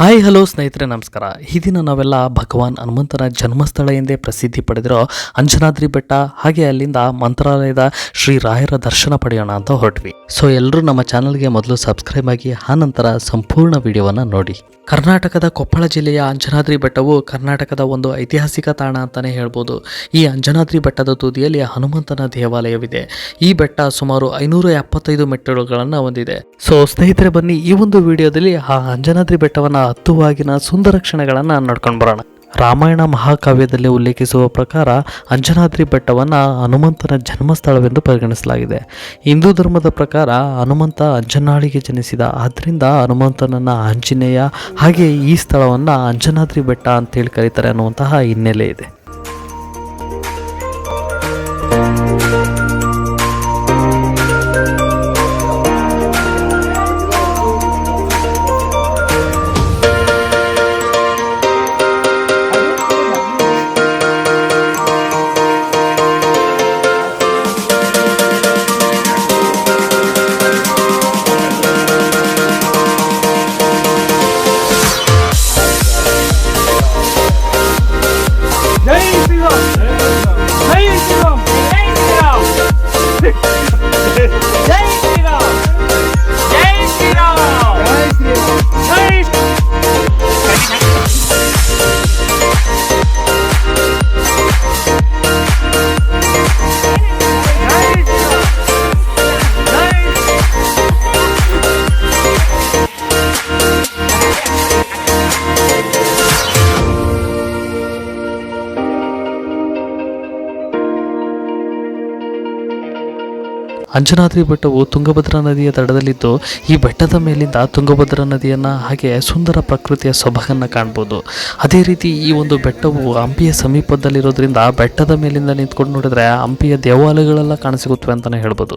Hi, hello ಸ್ನೇಹಿತರೆ, ನಮಸ್ಕಾರ. ಈ ದಿನ ನಾವೆಲ್ಲ ಭಗವಾನ್ ಹನುಮಂತನ ಜನ್ಮಸ್ಥಳ ಎಂದೇ ಪ್ರಸಿದ್ಧಿ ಪಡೆದಿರೋ ಅಂಜನಾದ್ರಿ ಬೆಟ್ಟ, ಹಾಗೆ ಅಲ್ಲಿಂದ ಮಂತ್ರಾಲಯದ ಶ್ರೀ ರಾಯರ ದರ್ಶನ ಪಡೆಯೋಣ ಅಂತ ಹೊರಟ್ವಿ. ಸೊ ಎಲ್ಲರೂ ನಮ್ಮ ಚಾನಲ್ಗೆ ಮೊದಲು ಸಬ್ಸ್ಕ್ರೈಬ್ ಆಗಿ, ಆ ಸಂಪೂರ್ಣ ವಿಡಿಯೋವನ್ನು ನೋಡಿ. ಕರ್ನಾಟಕದ ಕೊಪ್ಪಳ ಜಿಲ್ಲೆಯ ಅಂಜನಾದ್ರಿ ಬೆಟ್ಟವು ಕರ್ನಾಟಕದ ಒಂದು ಐತಿಹಾಸಿಕ ತಾಣ ಅಂತಲೇ ಹೇಳ್ಬೋದು. ಈ ಅಂಜನಾದ್ರಿ ಬೆಟ್ಟದ ತುದಿಯಲ್ಲಿ ಹನುಮಂತನ ದೇವಾಲಯವಿದೆ. ಈ ಬೆಟ್ಟ ಸುಮಾರು ಐನೂರ ಎಪ್ಪತ್ತೈದು ಮೆಟ್ಟಿಲುಗಳನ್ನು ಹೊಂದಿದೆ. ಸೊ ಸ್ನೇಹಿತರೆ, ಬನ್ನಿ ಈ ಒಂದು ವಿಡಿಯೋದಲ್ಲಿ ಆ ಅಂಜನಾದ್ರಿ ಬೆಟ್ಟವನ್ನು ಹತ್ತುವಾಗಿನ ಸುಂದರ ಕ್ಷಣಗಳನ್ನು ನೋಡ್ಕೊಂಡು ಬರೋಣ. ರಾಮಾಯಣ ಮಹಾಕಾವ್ಯದಲ್ಲಿ ಉಲ್ಲೇಖಿಸುವ ಪ್ರಕಾರ ಅಂಜನಾದ್ರಿ ಬೆಟ್ಟವನ್ನು ಹನುಮಂತನ ಜನ್ಮಸ್ಥಳವೆಂದು ಪರಿಗಣಿಸಲಾಗಿದೆ. ಹಿಂದೂ ಧರ್ಮದ ಪ್ರಕಾರ ಹನುಮಂತ ಅಂಜನಾಳಿಗೆ ಜನಿಸಿದ. ಆದ್ದರಿಂದ ಹನುಮಂತನನ್ನು ಆಂಜನೇಯ ಹಾಗೆ ಈ ಸ್ಥಳವನ್ನು ಅಂಜನಾದ್ರಿ ಬೆಟ್ಟ ಅಂತೇಳಿ ಕರೀತಾರೆ ಅನ್ನುವಂತಹ ಹಿನ್ನೆಲೆ ಇದೆ. ಅಂಜನಾದ್ರಿ ಬೆಟ್ಟವು ತುಂಗಭದ್ರಾ ನದಿಯ ದಡದಲ್ಲಿದ್ದು ಈ ಬೆಟ್ಟದ ಮೇಲಿಂದ ತುಂಗಭದ್ರಾ ನದಿಯನ್ನು ಹಾಗೆ ಸುಂದರ ಪ್ರಕೃತಿಯ ಸೊಬಗನ್ನು ಕಾಣ್ಬೋದು. ಅದೇ ರೀತಿ ಈ ಒಂದು ಬೆಟ್ಟವು ಹಂಪಿಯ ಸಮೀಪದಲ್ಲಿರೋದ್ರಿಂದ ಬೆಟ್ಟದ ಮೇಲಿಂದ ನಿಂತ್ಕೊಂಡು ನೋಡಿದ್ರೆ ಹಂಪಿಯ ದೇವಾಲಯಗಳೆಲ್ಲ ಕಾಣಸಿಗುತ್ತವೆ ಅಂತಲೇ ಹೇಳ್ಬೋದು.